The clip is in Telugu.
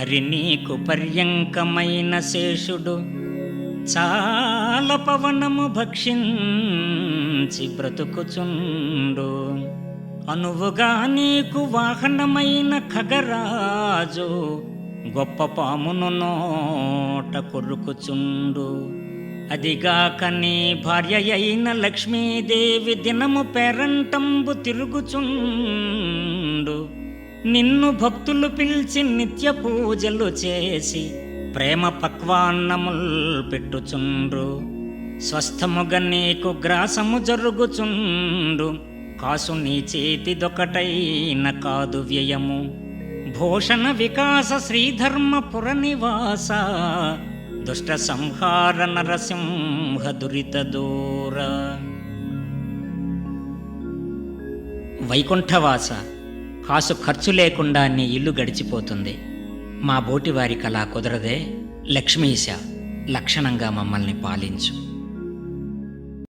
హరి నీకు పర్యంకమైన శేషుడు. చాలా పవనము భక్షించి బ్రతుకుచుండు. అనువుగా నీకు వాహనమైన ఖగరాజు గొప్ప పామును నోట కొరుకుచుండు. అదిగాక నీ భార్య అయిన లక్ష్మీదేవి దినము పేరంటంబు తిరుగుచుండు. నిన్ను భక్తులు పిలిచి నిత్య పూజలు చేసి ప్రేమ పక్వాన్నముల్ పెట్టుచుండ్రు. స్వస్థముగ నీకు గ్రాసము జరుగుచుండు. కాసు నీ చేతిదొకటైన కాదు వ్యయము. భూషణ వికాస శ్రీధర్మపుర నివాస. దుష్ట సంహార నరసింహ దురిత దూర. వైకుంఠవాస. కాసు ఖర్చు లేకుండా నీ ఇల్లు గడిచిపోతుంది. మా బోటివారికి అలా కుదరదే. లక్ష్మీశ లక్షణంగా మమ్మల్ని పాలించు.